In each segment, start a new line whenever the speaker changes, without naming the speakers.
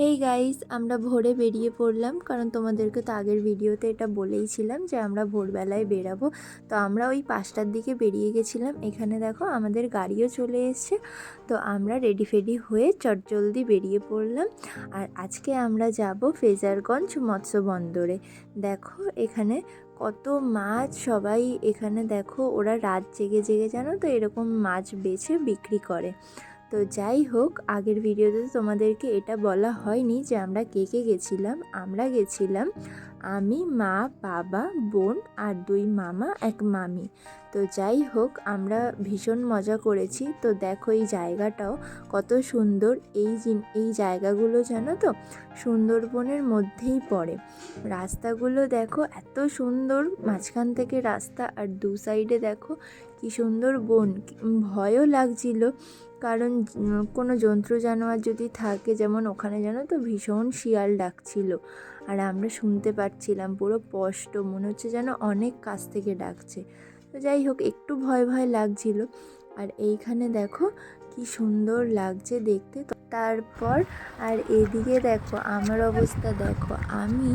Hey guys আমরা ভোরে বেরিয়ে পড়লাম, কারণ তোমাদেরকে তো আগের ভিডিওতে এটা বলেইছিলাম যে আমরা ভোরবেলায় বেরাবো। তো আমরা ওই পাঁচটার দিকে বেরিয়ে গেছিলাম। এখানে দেখো আমাদের গাড়িও চলে এসছে। তো আমরা রেডি ফেডি হয়ে চটজলদি বেরিয়ে পড়লাম। আর আজকে আমরা যাব ফেজারগঞ্জ মৎস্য বন্দরে। দেখো এখানে কত মাছ সবাই এখানে দেখো, ওরা রাত জেগে জেগে জানো তো এরকম মাছ বেছে বিক্রি করে। তো যাই হোক, আগের ভিডিওতে তোমাদেরকে এটা বলা হয়নি যে আমরা কে কে গেছিলাম। আমরা গেছিলাম আমি, মা, বাবা, বোন আর দুই মামা, এক মামি। তো যাই হোক, আমরা ভীষণ মজা করেছি। তো দেখো এই জায়গাটাও কত সুন্দর। এই এই জায়গাগুলো জানো তো সুন্দরবনের মধ্যেই পড়ে। রাস্তাগুলো দেখো এত সুন্দর, মাঝখান থেকে রাস্তা আর দু সাইডে দেখো কি সুন্দর বন। ভয়ও লাগছিল। কারণ কোনো জন্তু জানোয়ার যদি থাকে, যেমন ওখানে জানো তো ভীষণ শিয়াল ডাকছিল। আর আমরা শুনতে পাচ্ছিলাম পুরো স্পষ্ট, মনে হচ্ছে যেন অনেক কাছ থেকে ডাকছে। তো যাই হোক, একটু ভয় ভয় লাগছিল। আর এইখানে দেখো কি সুন্দর লাগছে দেখতে। তারপর, আর এদিকে দেখো, আমার অবস্থা দেখো, আমি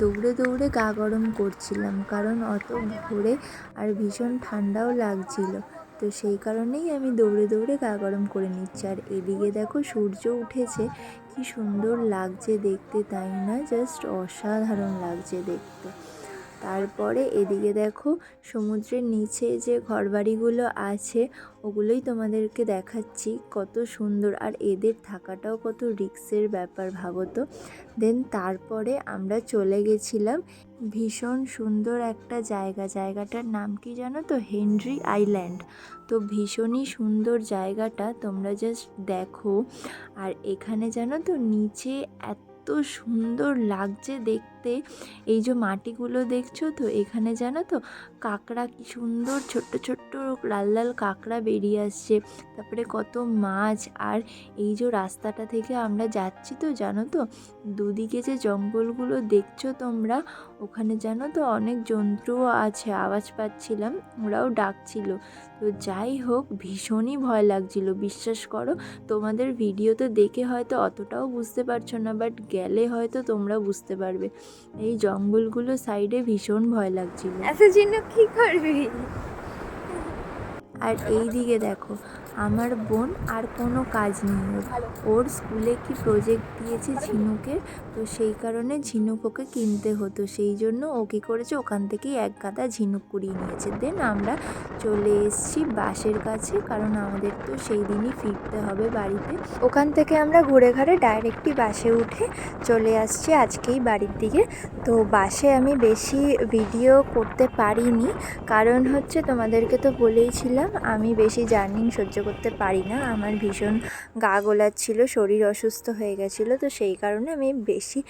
দৌড়ে দৌড়ে গা গরম করছিলাম, কারণ অত ভোরে আর ভীষণ ঠান্ডাও লাগছিল। তো সেই কারণেই আমি দৌড়ে দৌড়ে গা গরম করে নিচ্ছি। আর এদিকে দেখো সূর্য উঠেছে, কি সুন্দর লাগছে দেখতে, তাই না? জাস্ট অসাধারণ লাগছে দেখতে। তারপরে এদিকে দেখো সমুদ্রের নিচে যে ঘরবাড়িগুলো আছে, ওগুলোই তোমাদেরকে দেখাচ্ছি। কত সুন্দর আর এদের থাকাটাও কত রিক্সের ব্যাপার, ভাবো তো। দেন তারপরে আমরা চলে গেছিলাম ভীষণ সুন্দর একটা জায়গা। জায়গাটার নাম কি জানো তো? Henry Island. তো ভীষণই সুন্দর জায়গাটা, তোমরা জাস্ট দেখো। আর এখানে জানো তো, নিচে এত সুন্দর লাগছে দেখতে। এই যে মাটিগুলো দেখছ তো, এখানে জানো তো কাঁকড়া কি সুন্দর, ছোট্ট ছোট্ট লাল লাল কাঁকড়া বেরিয়ে আসছে। তারপরে কত মাছ, আর এই যে রাস্তাটা থেকে আমরা যাচ্ছি তো, জানো তো? দুদিকে যে জঙ্গলগুলো দেখছ তোমরা, ওখানে জানো তো অনেক জন্তুও আছে, আওয়াজ পাচ্ছিলাম, ওরাও ডাকছিল। তো যাই হোক, ভীষণই ভয় লাগছিল, বিশ্বাস করো, তোমাদের ভিডিওতে দেখে হয়তো অতটাও বুঝতে পারছ না, বাট গেলে হয়তো তোমরা বুঝতে পারবে। এই জঙ্গলগুলো সাইডে ভীষণ ভয় লাগছিল।
এত জন্য কি করবি?
আর এই দিকে দেখো আমার বোন আর কোনো কাজ নেই। ওর ওর স্কুলে কি প্রজেক্ট দিয়েছে ঝিনুকের তো সেই কারণে ঝিনুক ওকে কিনতে হতো। সেই জন্য ও কী করেছে? ওখান থেকেই এক গাদা ঝিনুক কুড়িয়ে নিয়েছে। দেন আমরা চলে এসেছি বাসের কাছে, কারণ আমাদের তো সেই দিনই ফিরতে হবে বাড়িতে। ওখান থেকে আমরা ঘুরে ঘাড়ে ডাইরেক্টই বাসে উঠে চলে আসছি আজকেই বাড়ির দিকে। তো বাসে আমি বেশি ভিডিও করতে পারিনি। কারণ হচ্ছে তোমাদেরকে তো বলেইছিলাম, আমি বেশি জার্নিং সহ্য করতে পারি না। আমার ভীষণ গা গোলাচ্ছিল, শরীর অসুস্থ হয়ে গেছিল, তো সেই কারণে আমি বেশি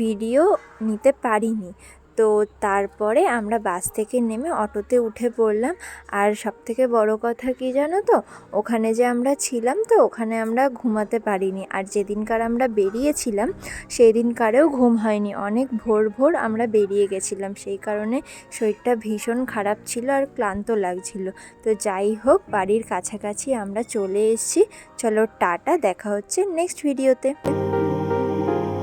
ভিডিও নিতে পারিনি। তো তারপরে আমরা বাস থেকে নেমে অটোতে উঠে পড়লাম। আর সবথেকে বড় কথা কি জানো তো? ওখানে যে আমরা ছিলাম তো ওখানে আমরা ঘুমাতে পারিনি। আর যেদিনকার আমরা বেরিয়েছিলাম সেই দিনকারেও ঘুম হয়নি। অনেক ভোর ভোর আমরা বেরিয়ে গেছিলাম। সেই কারণে শরীরটা ভীষণ খারাপ ছিল আর ক্লান্ত লাগছিল। তো যাই হোক, বাড়ির কাছাকাছি আমরা চলে এসেছি। চলো টাটা, দেখা হচ্ছে নেক্সট ভিডিওতে।